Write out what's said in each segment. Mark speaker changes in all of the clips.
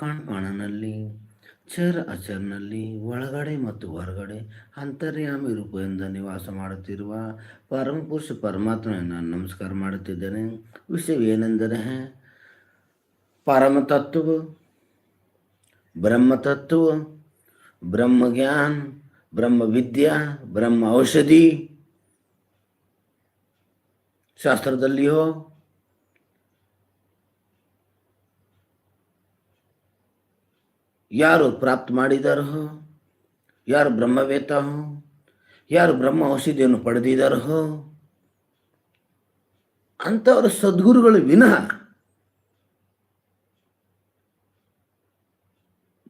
Speaker 1: ಕಾಣ್ಕಾಣನಲ್ಲಿ ಚರ್ ಅಚರ್ನಲ್ಲಿ, ಒಳಗಡೆ ಮತ್ತು ಹೊರಗಡೆ ಅಂತರ್ಯಾಮಿ ರೂಪದಿಂದ ನಿವಾಸ ಮಾಡುತ್ತಿರುವ ಪರಮಪುರುಷ ಪರಮಾತ್ಮನ ನಮಸ್ಕಾರ ಮಾಡುತ್ತಿದ್ದೇನೆ. ವಿಷಯವೇನೆಂದರೆ ಪರಮತತ್ವ ಬ್ರಹ್ಮತತ್ವ ಬ್ರಹ್ಮಜ್ಞಾನ ಬ್ರಹ್ಮ ವಿದ್ಯಾ ಬ್ರಹ್ಮ ಔಷಧಿ ಶಾಸ್ತ್ರದಲ್ಲಿಯೋ ಯಾರು ಪ್ರಾಪ್ತ ಮಾಡಿದಾರೋ? ಯಾರು ಬ್ರಹ್ಮವೇತ ಯಾರು ಬ್ರಹ್ಮ ಔಷಧಿಯನ್ನು ಪಡೆದಿದ್ದಾರೋ ಅಂಥವರ ಸದ್ಗುರುಗಳು ವಿನಃ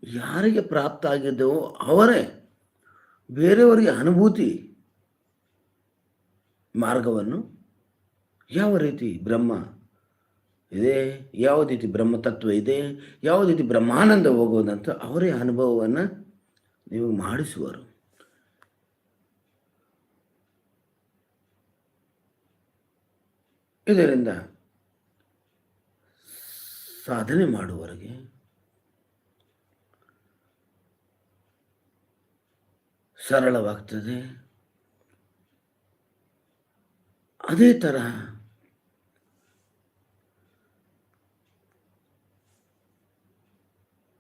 Speaker 1: ಯಾರಿಗೆ ಪ್ರಾಪ್ತ ಆಗಿದ್ದವೋ? ಅವರೇ ಬೇರೆಯವರಿಗೆ ಅನುಭೂತಿ ಮಾರ್ಗವನ್ನು ಯಾವ ರೀತಿ ಬ್ರಹ್ಮ ಇದೆ, ಯಾವ ರೀತಿ ಬ್ರಹ್ಮತತ್ವ ಇದೆ, ಯಾವ ರೀತಿ ಬ್ರಹ್ಮಾನಂದ ಹೋಗೋದಂತ ಅವರೇ ಅನುಭವವನ್ನು ನೀವು ಮಾಡಿಸುವರು. ಇದರಿಂದ ಸಾಧನೆ ಮಾಡುವವರಿಗೆ ಸರಳವಾಗ್ತದೆ. ಅದೇ ತರಹ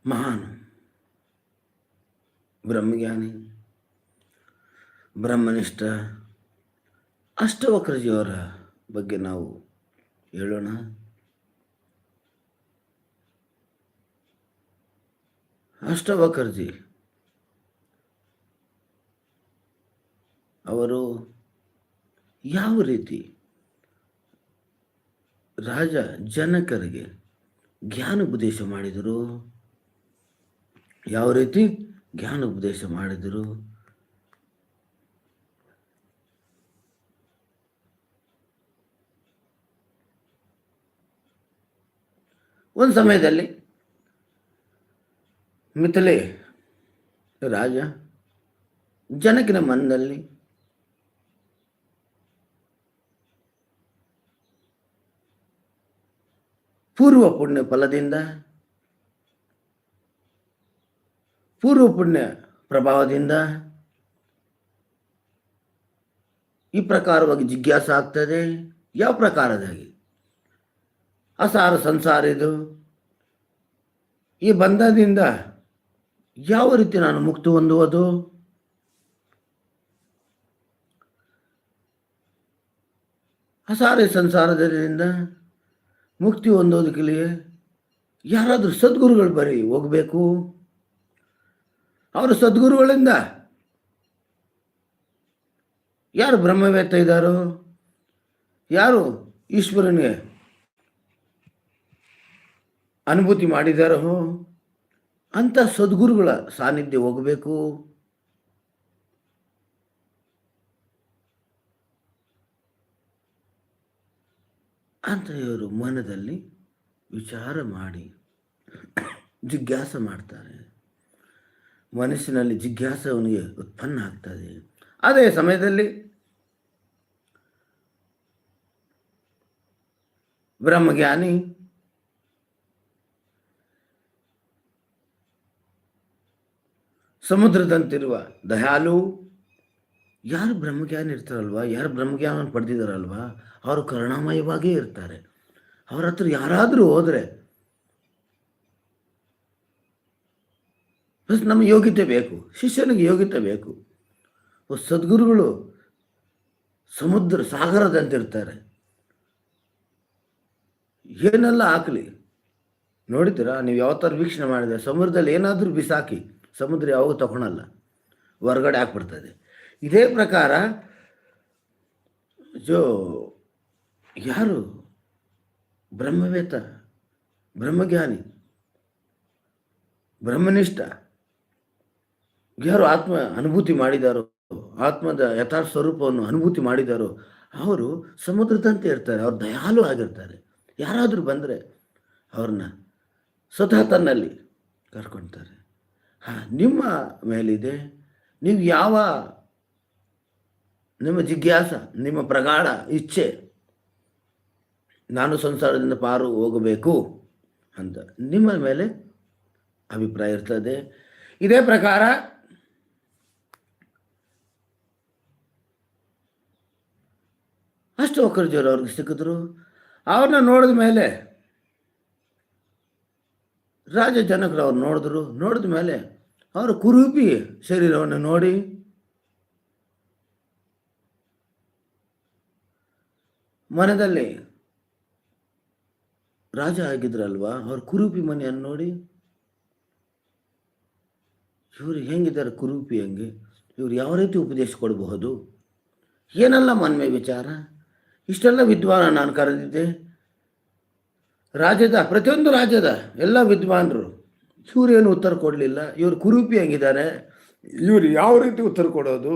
Speaker 1: ಮಹಾನ್. ಬ್ರಹ್ಮಜ್ಞಾನಿ, ಬ್ರಹ್ಮನಿಷ್ಠ ಅಷ್ಟವಕ್ರಜಿಯವರ ಬಗ್ಗೆ ನಾವು ಹೇಳೋಣ. ಅಷ್ಟವಕರ್ಜಿ ಅವರು ಯಾವ ರೀತಿ ರಾಜ ಜನಕರಿಗೆ ಜ್ಞಾನ ಉಪದೇಶ ಮಾಡಿದರು? ಯಾವ ರೀತಿ ಜ್ಞಾನ ಉಪದೇಶ ಮಾಡಿದರು? ಒಂದು ಸಮಯದಲ್ಲಿ ಮಿಥಲೆ ರಾಜ ಜನಕಿನ ಮನದಲ್ಲಿ ಪೂರ್ವ ಪುಣ್ಯ ಫಲದಿಂದ ಪೂರ್ವ ಪುಣ್ಯ ಪ್ರಭಾವದಿಂದ ಈ ಪ್ರಕಾರವಾಗಿ ಜಿಜ್ಞಾಸ ಆಗ್ತದೆ. ಯಾವ ಪ್ರಕಾರದಾಗಿ ಅಸಾರ ಸಂಸಾರ ಇದು. ಈ ಬಂಧದಿಂದ ಯಾವ ರೀತಿ ನಾನು ಮುಕ್ತಿ ಹೊಂದುವುದು? ಅಸಾರ ಸಂಸಾರದಿಂದ ಮುಕ್ತಿ ಹೊಂದೋದಕ್ಕೆ ಯಾರಾದರೂ ಸದ್ಗುರುಗಳು ಬರೀ ಹೋಗಬೇಕು? ಅವರು ಸದ್ಗುರುಗಳಿಂದ. ಯಾರು ಬ್ರಹ್ಮವೇತ್ತ ಇದ್ದಾರೋ? ಯಾರು ಈಶ್ವರನಿಗೆ ಅನುಭೂತಿ ಮಾಡಿದಾರೋ? ಅಂಥ ಸದ್ಗುರುಗಳ ಸಾನ್ನಿಧ್ಯ ಹೋಗಬೇಕು. ಅಂತ ಇವರು ಮನದಲ್ಲಿ ವಿಚಾರ ಮಾಡಿ, ಜಿಜ್ಞಾಸ ಮಾಡ್ತಾರೆ. ಮನಸ್ಸಿನಲ್ಲಿ ಜಿಜ್ಞಾಸೆ ಅವನಿಗೆ ಉತ್ಪನ್ನ ಆಗ್ತದೆ ಅದೇ ಸಮಯದಲ್ಲಿ ಬ್ರಹ್ಮಜ್ಞಾನಿ ಸಮುದ್ರದಂತಿರುವ ದಯಾಲು ಯಾರು ಬ್ರಹ್ಮಜ್ಞಾನಿ ಇರ್ತಾರಲ್ವ? ಯಾರು ಬ್ರಹ್ಮಜ್ಞಾನವನ್ನು ಪಡೆದಿದ್ದಾರಲ್ವ? ಅವರು ಕರುಣಾಮಯವಾಗಿಯೇ ಇರ್ತಾರೆ. ಅವ್ರ ಹತ್ರ ಯಾರಾದರೂ ಹೋದರೆ ಫಸ್ಟ್ ನಮಗೆ ಯೋಗ್ಯತೆ ಬೇಕು, ಶಿಷ್ಯನಿಗೆ ಯೋಗ್ಯತೆ ಬೇಕು. ಸದ್ಗುರುಗಳು ಸಮುದ್ರ ಸಾಗರದಂತಿರ್ತಾರೆ. ಏನೆಲ್ಲ ಹಾಕಲಿ? ನೋಡಿದ್ದೀರಾ, ನೀವು ಯಾವ ಥರ ವೀಕ್ಷಣೆ ಮಾಡಿದ್ರೆ ಸಮುದ್ರದಲ್ಲಿ ಏನಾದರೂ ಬಿಸಾಕಿ, ಸಮುದ್ರ ಯಾವಾಗ ತಗೊಳಲ್ಲ, ಹೊರಗಡೆ ಹಾಕ್ಬಿಡ್ತದೆ ಇದೇ. ಪ್ರಕಾರ, ಜೋ, ಯಾರು? ಬ್ರಹ್ಮವೇತ ಬ್ರಹ್ಮಜ್ಞಾನಿ, ಬ್ರಹ್ಮನಿಷ್ಠ. ಯಾರು ಆತ್ಮ ಅನುಭೂತಿ ಮಾಡಿದಾರೋ, ಆತ್ಮದ ಯಥಾರ್ಥ ಸ್ವರೂಪವನ್ನು ಅನುಭೂತಿ ಮಾಡಿದಾರೋ, ಅವರು ಸಮುದ್ರದಂತೆ ಇರ್ತಾರೆ, ಅವ್ರು ದಯಾಲು ಆಗಿರ್ತಾರೆ. ಯಾರಾದರೂ ಬಂದರೆ ಅವ್ರನ್ನ ಸ್ವತಃ ತನ್ನಲ್ಲಿ ಕರ್ಕೊಳ್ತಾರೆ ಹಾಂ, ನಿಮ್ಮ ಮೇಲಿದೆ, ನೀವು ಯಾವ ನಿಮ್ಮ ಜಿಜ್ಞಾಸ, ನಿಮ್ಮ ಪ್ರಗಾಢ ಇಚ್ಛೆ, ನಾನು ಸಂಸಾರದಿಂದ ಪಾರು ಹೋಗಬೇಕು ಅಂತ ನಿಮ್ಮ ಮೇಲೆ ಅಭಿಪ್ರಾಯ ಇರ್ತದೆ. ಇದೇ ಪ್ರಕಾರ ಅಷ್ಟು ಒಕ್ಕರ್ಜಿಯವರು ಅವ್ರಿಗೆ ಸಿಕ್ಕಿದ್ರು. ಅವ್ರನ್ನ ನೋಡಿದ ಮೇಲೆ ರಾಜ ಜನಕರು ಅವ್ರು ನೋಡಿದ್ರು. ನೋಡಿದ ಮೇಲೆ ಅವರು ಕುರೂಪಿ ಶರೀರವನ್ನು ನೋಡಿ ಮನದಲ್ಲಿ ರಾಜ ಆಗಿದ್ರಲ್ವಾ? ಅವ್ರ ಕುರೂಪಿ ಮನೆಯನ್ನು ನೋಡಿ ಇವರು ಹೆಂಗಿದ್ದಾರೆ ಕುರೂಪಿ ಹಂಗೆ? ಇವ್ರು ಯಾವ ರೀತಿ ಉಪದೇಶ ಕೊಡಬಹುದು? ಏನೆಲ್ಲ ಮನ್ಮೆ ವಿಚಾರ? ಇಷ್ಟೆಲ್ಲ ವಿದ್ವಾನ ನಾನು ಕರೆದಿದ್ದೆ. ರಾಜ್ಯದ, ಪ್ರತಿಯೊಂದು ರಾಜ್ಯದ ಎಲ್ಲ ವಿದ್ವಾನರು, ಸೂರ್ಯನ ಉತ್ತರ ಕೊಡಲಿಲ್ಲ. ಇವರು ಕುರೂಪಿ ಹಂಗಿದ್ದಾರೆ? ಇವರು ಯಾವ ರೀತಿ ಉತ್ತರ ಕೊಡೋದು?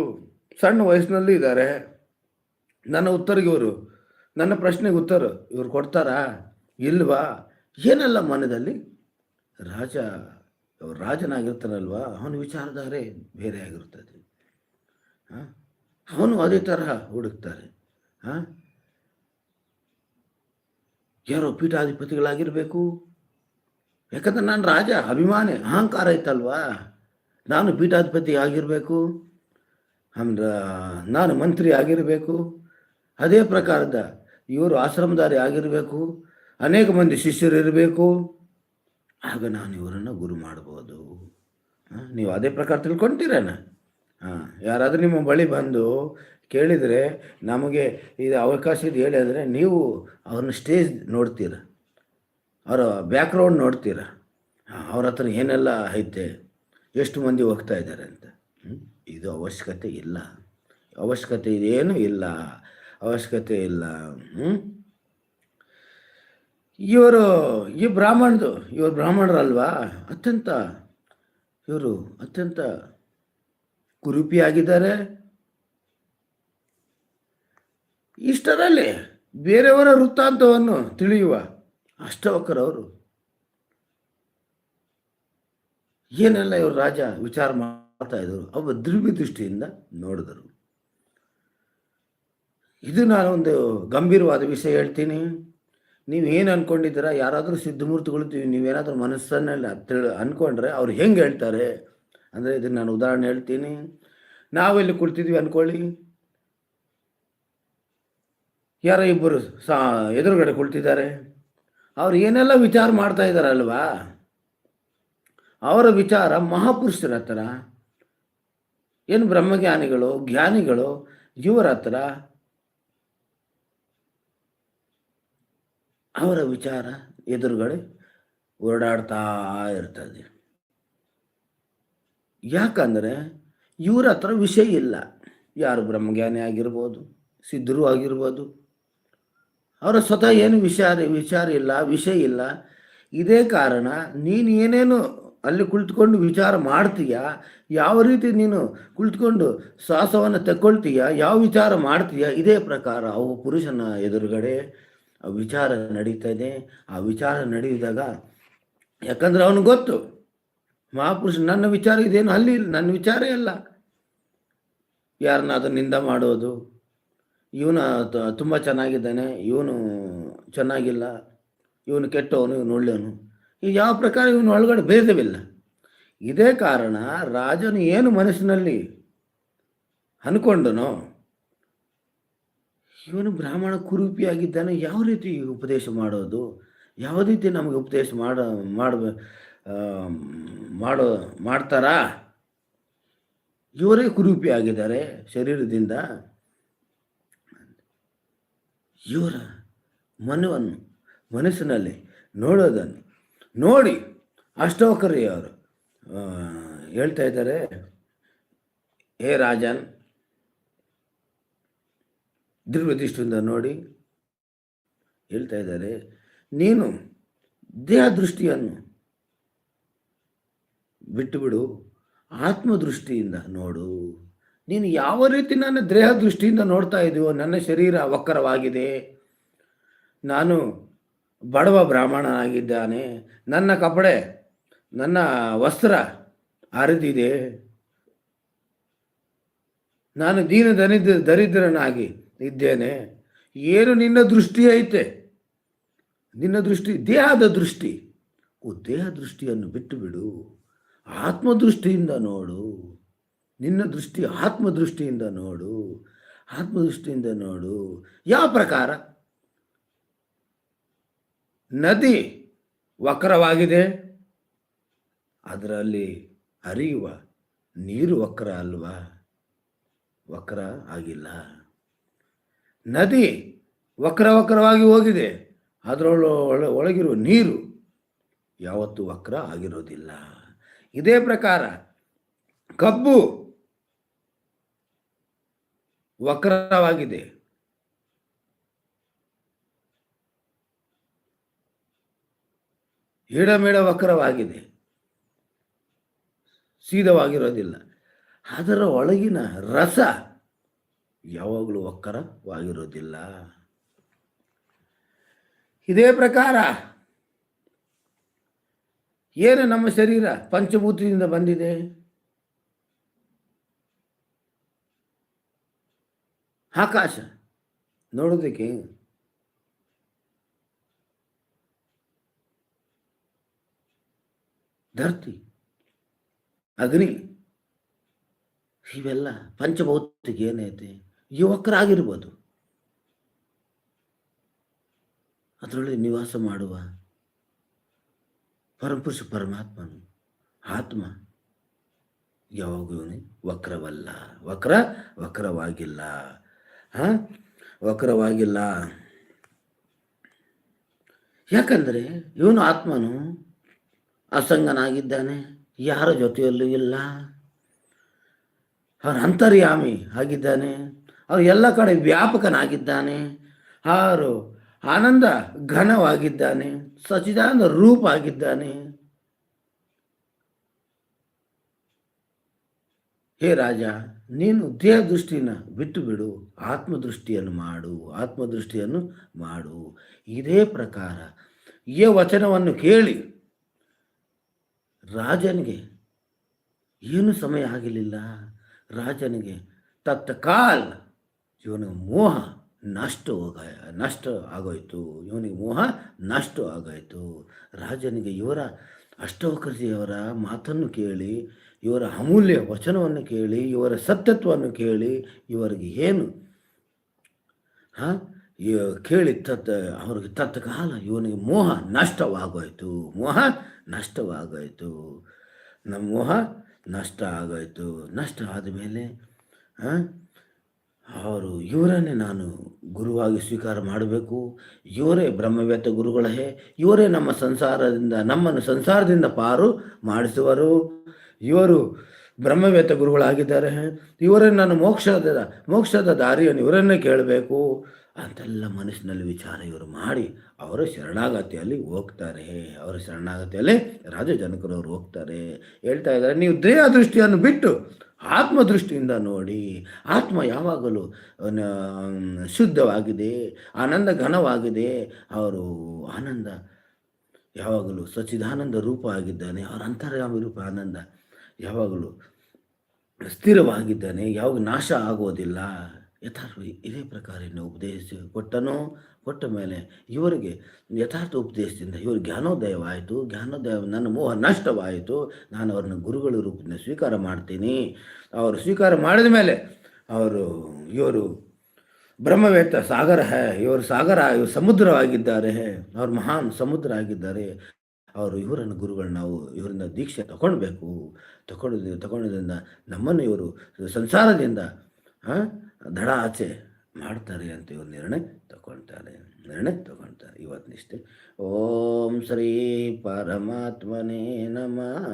Speaker 1: ಸಣ್ಣ ವಯಸ್ಸಿನಲ್ಲಿ ಇದ್ದಾರೆ. ನನ್ನ ಉತ್ತರಿಗೆ ಇವರು, ನನ್ನ ಪ್ರಶ್ನೆಗೆ ಉತ್ತರ ಇವರು ಕೊಡ್ತಾರಾ? ಇಲ್ವಾ? ಏನೆಲ್ಲ ಮನದಲ್ಲಿ? ರಾಜ, ಅವ್ರು ರಾಜನಾಗಿರ್ತಾನಲ್ವಾ ಅವನ ವಿಚಾರಧಾರೆ ಬೇರೆ ಆಗಿರ್ತದೆ ಹಾಂ? ಅವನು ಅದೇ ತರಹ ಹುಡುಕ್ತಾರೆ. ಹಾಂ? ಯಾರೋ ಪೀಠಾಧಿಪತಿಗಳಾಗಿರಬೇಕು. ಯಾಕಂದ್ರೆ ನಾನು ರಾಜ, ಅಭಿಮಾನಿ, ಅಹಂಕಾರ ಐತಲ್ವಾ ನಾನು ಪೀಠಾಧಿಪತಿ ಆಗಿರಬೇಕು. ಅಂದ್ರೆ ನಾನು ಮಂತ್ರಿ ಆಗಿರಬೇಕು. ಅದೇ ಪ್ರಕಾರದ ಇವರು ಆಶ್ರಮದಾರಿ ಆಗಿರಬೇಕು. ಅನೇಕ ಮಂದಿ ಶಿಷ್ಯರು ಇರಬೇಕು. ಆಗ ನಾನು ಇವರನ್ನು ಗುರು ಮಾಡ್ಬೋದು. ನೀವು ಅದೇ ಪ್ರಕಾರ ತಿಳ್ಕೊಂತೀರೇನ? ಹಾಂ, ಯಾರಾದರೂ ನಿಮ್ಮ ಬಳಿ ಬಂದು ಕೇಳಿದರೆ ನಮಗೆ ಇದು ಅವಕಾಶ ಇದೆ ಹೇಳಿ ಅಂದರೆ ನೀವು ಅವ್ರನ್ನ ಸ್ಟೇಜ್ ನೋಡ್ತೀರ. ಅವರ ಬ್ಯಾಕ್ಗ್ರೌಂಡ್ ನೋಡ್ತೀರ. ಅವ್ರ ಹತ್ರ ಏನೆಲ್ಲ ಐತೆ, ಎಷ್ಟು ಮಂದಿ ಹೋಗ್ತಾ ಇದ್ದಾರೆ ಅಂತ? ಇದು ಅವಶ್ಯಕತೆ ಇಲ್ಲ. ಅವಶ್ಯಕತೆ ಇದೇನು ಇಲ್ಲ. ಅವಶ್ಯಕತೆ ಇಲ್ಲ. ಇವರು, ಈ ಬ್ರಾಹ್ಮಣದು, ಇವರು ಬ್ರಾಹ್ಮಣರಲ್ವಾ? ಅತ್ಯಂತ, ಇವರು ಅತ್ಯಂತ ಕುರೂಪಿಯಾಗಿದ್ದಾರೆ ಇಷ್ಟರಲ್ಲಿ ಬೇರೆಯವರ ವೃತ್ತಾಂತವನ್ನು ತಿಳಿಯುವ ಅಷ್ಟವಕರವರು ಏನೆಲ್ಲ ಇವರು ರಾಜ ವಿಚಾರ ಮಾಡ್ತಾ ಇದ್ರು ಅವ ದ್ರಿವ್ಯ ದೃಷ್ಟಿಯಿಂದ ನೋಡಿದರು. ಇದು ನಾನು ಒಂದು ಗಂಭೀರವಾದ ವಿಷಯ ಹೇಳ್ತೀನಿ. ನೀವು ಏನು ಅನ್ಕೊಂಡಿದ್ದೀರಾ? ಯಾರಾದರೂ ಸಿದ್ಧಮೂರ್ತಿಗಳು ನೀವೇನಾದರೂ ಮನಸ್ಸನ್ನೆಲ್ಲ ತಿಳಿ ಅಂದ್ಕೊಂಡ್ರೆ ಅವ್ರು ಹೆಂಗೆ ಹೇಳ್ತಾರೆ? ಅಂದರೆ ಇದನ್ನು ನಾನು ಉದಾಹರಣೆ ಹೇಳ್ತೀನಿ. ನಾವೆಲ್ಲಿ ಕುಳಿತಿದ್ವಿ ಅನ್ಕೊಳ್ಳಿ. ಯಾರೋ ಇಬ್ಬರು ಸಾ ಎದುರುಗಡೆ ಕುಳಿತಿದ್ದಾರೆ. ಅವ್ರು ಏನೆಲ್ಲ ವಿಚಾರ ಮಾಡ್ತಾ ಇದ್ದಾರಲ್ವಾ? ಅವರ ವಿಚಾರ ಮಹಾಪುರುಷರ ಹತ್ರ, ಏನು ಬ್ರಹ್ಮಜ್ಞಾನಿಗಳು, ಜ್ಞಾನಿಗಳು, ಇವರ ಹತ್ರ, ಅವರ ವಿಚಾರ ಎದುರುಗಡೆ ಓಡಾಡ್ತಾ ಇರ್ತದೆ. ಯಾಕಂದರೆ ಇವರ ಹತ್ರ ವಿಷಯ ಇಲ್ಲ. ಯಾರು ಬ್ರಹ್ಮಜ್ಞಾನಿ ಆಗಿರ್ಬೋದು, ಸಿದ್ಧರು ಆಗಿರ್ಬೋದು ಅವರ ಸ್ವತಃ ಏನು ವಿಚಾರ ವಿಚಾರ ಇಲ್ಲ, ವಿಷಯ ಇಲ್ಲ. ಇದೇ ಕಾರಣ ನೀನು ಏನೇನು ಅಲ್ಲಿ ಕುಳಿತುಕೊಂಡು ವಿಚಾರ ಮಾಡ್ತೀಯಾ, ಯಾವ ರೀತಿ ನೀನು ಕುಳಿತುಕೊಂಡು ಶ್ವಾಸವನ್ನು ತಕ್ಕೊಳ್ತೀಯ, ಯಾವ ವಿಚಾರ ಮಾಡ್ತೀಯಾ, ಇದೇ ಪ್ರಕಾರ ಅವು ಪುರುಷನ ಎದುರುಗಡೆ ಆ ವಿಚಾರ ನಡೀತಾ ಇದೆ. ಆ ವಿಚಾರ ನಡೆಯುವಾಗ ಯಾಕಂದ್ರೆ ಅವನು ಗೊತ್ತು, ಮಹಾಪುರುಷ ನನ್ನ ವಿಚಾರ ಇದೇನು ಅಲ್ಲಿ ನನ್ನ ವಿಚಾರ ಇಲ್ಲ ಯಾರನ್ನಾದ್ರೂ ನಿಂದ ಮಾಡೋದು ಇವನು ತುಂಬ ಚೆನ್ನಾಗಿದ್ದಾನೆ, ಇವನು ಚೆನ್ನಾಗಿಲ್ಲ, ಇವನು ಕೆಟ್ಟವನು, ಇವನು ಒಳ್ಳೆಯವನು. ಈ ಯಾವ ಪ್ರಕಾರ ಇವನು ಒಳಗಡೆ ಭೇದವಿಲ್ಲ. ಇದೇ ಕಾರಣ ರಾಜನು ಏನು ಮನಸ್ಸಿನಲ್ಲಿ ಅನ್ಕೊಂಡನೋ, ಇವನು ಬ್ರಾಹ್ಮಣ ಕುರೂಪಿಯಾಗಿದ್ದಾನೆ, ಯಾವ ರೀತಿ ಉಪದೇಶ ಮಾಡೋದು, ಯಾವ ರೀತಿ ನಮಗೆ ಉಪದೇಶ ಮಾಡ, ಮಾಡಬೇ ಮಾಡೋ, ಮಾಡ್ತಾರಾ? ಇವರೇ ಕುರೂಪಿಯಾಗಿದ್ದಾರೆ ಶರೀರದಿಂದ. ಇವರ ಮನವನ್ನು, ಮನಸ್ಸಿನಲ್ಲಿ ನೋಡೋದನ್ನು ನೋಡಿ ಅಷ್ಟೋಕರಿ ಅವರು ಹೇಳ್ತಾ ಇದ್ದಾರೆ, ಹೇ ರಾಜನ್ ದೃಷ್ಟಿಯಿಂದ ನೋಡಿ. ಹೇಳ್ತಾ ಇದ್ದಾರೆ, ನೀನು ದೇಹ ದೃಷ್ಟಿಯನ್ನು ಬಿಟ್ಟುಬಿಡು, ಆತ್ಮದೃಷ್ಟಿಯಿಂದ ನೋಡು. ನೀನು ಯಾವ ರೀತಿ ನನ್ನ ದೇಹ ದೃಷ್ಟಿಯಿಂದ ನೋಡ್ತಾ ಇದೆಯೋ ನನ್ನ ಶರೀರ ವಕ್ರವಾಗಿದೆ. ನಾನು ಬಡವ ಬ್ರಾಹ್ಮಣನಾಗಿದ್ದಾನೆ. ನನ್ನ ಕಪಡೆ, ನನ್ನ ವಸ್ತ್ರ ಹರಿದಿದೆ. ನಾನು ದೀನ ದರಿದ್ರ ದರಿದ್ರನಾಗಿ ಇದ್ದೇನೆ. ಏನು ನಿನ್ನ ದೃಷ್ಟಿ ಐತೆ? ನಿನ್ನ ದೃಷ್ಟಿ ದೇಹದ ದೃಷ್ಟಿ. ದೇಹ ದೃಷ್ಟಿಯನ್ನು ಬಿಟ್ಟು ಬಿಡು. ಆತ್ಮದೃಷ್ಟಿಯಿಂದ ನೋಡು. ನಿನ್ನ ದೃಷ್ಟಿ ಆತ್ಮದೃಷ್ಟಿಯಿಂದ ನೋಡು ಆತ್ಮದೃಷ್ಟಿಯಿಂದ ನೋಡು. ಯಾವ ಪ್ರಕಾರ? ನದಿ ವಕ್ರವಾಗಿದೆ. ಅದರಲ್ಲಿ ಹರಿಯುವ ನೀರು ವಕ್ರ ಅಲ್ವಾ? ವಕ್ರ ಆಗಿಲ್ಲ. ನದಿ ವಕ್ರ ವಕ್ರವಾಗಿ ಹೋಗಿದೆ. ಅದರೊಳ ಒಳಗಿರುವ ನೀರು ಯಾವತ್ತೂ ವಕ್ರ ಆಗಿರೋದಿಲ್ಲ. ಇದೇ ಪ್ರಕಾರ ಕಬ್ಬು ವಕ್ರವಾಗಿದೆ. ಹಿಡಮೇಡ ವಕ್ರವಾಗಿದೆ. ಸೀದವಾಗಿರೋದಿಲ್ಲ. ಅದರ ಒಳಗಿನ ರಸ ಯಾವಾಗಲೂ ವಕ್ರವಾಗಿರೋದಿಲ್ಲ. ಇದೇ ಪ್ರಕಾರ ಏನು ನಮ್ಮ ಶರೀರ ಪಂಚಭೂತದಿಂದ ಬಂದಿದೆ? ಆಕಾಶ ನೋಡೋದಕ್ಕೆ ಧರ್ತಿ, ಅಗ್ನಿ, ಇವೆಲ್ಲ ಪಂಚಭೌತಿಕ ಏನೈತೆ ಯುವಕರಾಗಿರ್ಬೋದು. ಅದರೊಳಗೆ ನಿವಾಸ ಮಾಡುವ ಪರಮಪುರುಷ ಪರಮಾತ್ಮನು, ಆತ್ಮ ಯಾವಾಗೂ ವಕ್ರವಲ್ಲ. ವಕ್ರ ವಕ್ರವಾಗಿಲ್ಲ. ವಕ್ರವಾಗಿಲ್ಲ. ಯಾಕಂದರೆ ಇವನು ಆತ್ಮನು ಅಸಂಗನಾಗಿದ್ದಾನೆ, ಯಾರ ಜೊತೆಯಲ್ಲೂ ಇಲ್ಲ. ಅವನ ಅಂತರ್ಯಾಮಿ ಆಗಿದ್ದಾನೆ, ಅವನು ಎಲ್ಲ ಕಡೆ ವ್ಯಾಪಕನಾಗಿದ್ದಾನೆ ಅವರು ಆನಂದ ಘನವಾಗಿದ್ದಾನೆ ಸಚಿದಾನಂದ ರೂಪ ಆಗಿದ್ದಾನೆ. ಹೇ ರಾಜ, ನೀನು ದೇಹ ದೃಷ್ಟಿನ ಬಿಟ್ಟು ಬಿಡು ಆತ್ಮದೃಷ್ಟಿಯನ್ನು ಮಾಡು ಆತ್ಮದೃಷ್ಟಿಯನ್ನು ಮಾಡು. ಇದೇ ಪ್ರಕಾರ ಈ ವಚನವನ್ನು ಕೇಳಿ ರಾಜನಿಗೆ ಏನು ಸಮಯ ಆಗಲಿಲ್ಲ? ರಾಜನಿಗೆ ತತ್ಕಾಲ್ ಇವನ ಮೋಹ ನಷ್ಟ ಹೋಗ, ನಷ್ಟ ಆಗೋಯ್ತು. ಇವನಿಗೆ ಮೋಹ ನಷ್ಟ ಆಗೋಯ್ತು. ರಾಜನಿಗೆ ಇವರ ಅಷ್ಟವಕರ್ಜಿಯವರ ಮಾತನ್ನು ಕೇಳಿ ಇವರ ಅಮೂಲ್ಯ ವಚನವನ್ನು ಕೇಳಿ, ಇವರ ಸತ್ಯತ್ವವನ್ನು ಕೇಳಿ, ಇವರಿಗೆ ಏನು? ಹಾಂ? ಕೇಳಿ ತತ್, ಅವ್ರಿಗೆ ತತ್ಕಾಲ ಇವನಿಗೆ ಮೋಹ ನಷ್ಟವಾಗೋಯ್ತು. ಮೋಹ ನಷ್ಟವಾಗೋಯ್ತು. ನಮ್ಮ ಮೋಹ ನಷ್ಟ ಆಗೋಯ್ತು. ನಷ್ಟ ಆದಮೇಲೆ ಅವರು ಇವರನ್ನೇ ನಾನು ಗುರುವಾಗಿ ಸ್ವೀಕಾರ ಮಾಡಬೇಕು. ಇವರೇ ಬ್ರಹ್ಮವೇತ್ತ ಗುರುಗಳೇ. ಇವರೇ ನಮ್ಮ ಸಂಸಾರದಿಂದ, ನಮ್ಮನ್ನು ಸಂಸಾರದಿಂದ ಪಾರು ಮಾಡಿಸುವರು. ಇವರು ಬ್ರಹ್ಮವೇತ ಗುರುಗಳಾಗಿದ್ದಾರೆ. ಇವರನ್ನು ನಾನು ಮೋಕ್ಷದ ಮೋಕ್ಷದ ದಾರಿಯನ್ನು ಇವರನ್ನೇ ಕೇಳಬೇಕು ಅಂತೆಲ್ಲ ಮನಸ್ಸಿನಲ್ಲಿ ವಿಚಾರ ಇವರು ಮಾಡಿ ಅವರ ಶರಣಾಗತಿಯಲ್ಲಿ ಹೋಗ್ತಾರೆ. ಅವರ ಶರಣಾಗತಿಯಲ್ಲಿ ರಾಜ ಜನಕರವರು ಹೋಗ್ತಾರೆ. ಹೇಳ್ತಾ ಇದ್ದಾರೆ, ನೀವು ದೇಹ ದೃಷ್ಟಿಯನ್ನು ಬಿಟ್ಟು ಆತ್ಮದೃಷ್ಟಿಯಿಂದ ನೋಡಿ, ಆತ್ಮ ಯಾವಾಗಲೂ ಶುದ್ಧವಾಗಿದೆ, ಆನಂದ ಘನವಾಗಿದೆ. ಅವರು ಆನಂದ, ಯಾವಾಗಲೂ ಸಚ್ಚಿದಾನಂದ ರೂಪ ಆಗಿದ್ದಾನೆ. ಅವರ ಅಂತರ್ಯಾಮಿ ರೂಪ ಆನಂದ. ಯಾವಾಗಲೂ ಸ್ಥಿರವಾಗಿದ್ದಾನೆ, ಯಾವಾಗ ನಾಶ ಆಗೋದಿಲ್ಲ ಯಥಾರ್ಥ ಇದೇ ಪ್ರಕಾರ ಉಪದೇಶ ಕೊಟ್ಟನೋ, ಕೊಟ್ಟ ಮೇಲೆ ಇವರಿಗೆ ಯಥಾರ್ಥ ಉಪದೇಶದಿಂದ ಇವರು ಜ್ಞಾನೋದಯವಾಯಿತು, ಜ್ಞಾನೋದಯ, ನನ್ನ ಮೋಹ ನಷ್ಟವಾಯಿತು, ನಾನು ಅವ್ರನ್ನ ಗುರುಗಳ ರೂಪದಿಂದ ಸ್ವೀಕಾರ ಮಾಡ್ತೀನಿ. ಅವರು ಸ್ವೀಕಾರ ಮಾಡಿದ ಮೇಲೆ ಅವರು, ಇವರು ಬ್ರಹ್ಮವೇತ್ತ ಸಾಗರ ಹೇ ಇವರು ಸಾಗರ, ಇವರು ಸಮುದ್ರವಾಗಿದ್ದಾರೆ, ಅವರು ಮಹಾನ್ ಸಮುದ್ರ ಆಗಿದ್ದಾರೆ ಅವರು ಇವರನ್ನು ಗುರುಗಳು ನಾವು ಇವರಿಂದ ದೀಕ್ಷೆ ತಗೊಳ್ಬೇಕು ತಗೊಂಡು ತಗೊಂಡಿದ್ದರಿಂದ ನಮ್ಮನ್ನು ಇವರು ಸಂಸಾರದಿಂದ ದಡ ಆಚೆ ಮಾಡ್ತಾರೆ ಅಂತ ಇವರು ನಿರ್ಣಯ ತಗೊಳ್ತಾರೆ ನಿರ್ಣಯ ತಗೊಳ್ತಾರೆ. ಇವತ್ತಿನಿಷ್ಟೇ ಓಂ ಶ್ರೀ ಪರಮಾತ್ಮನೇ ನಮಃ.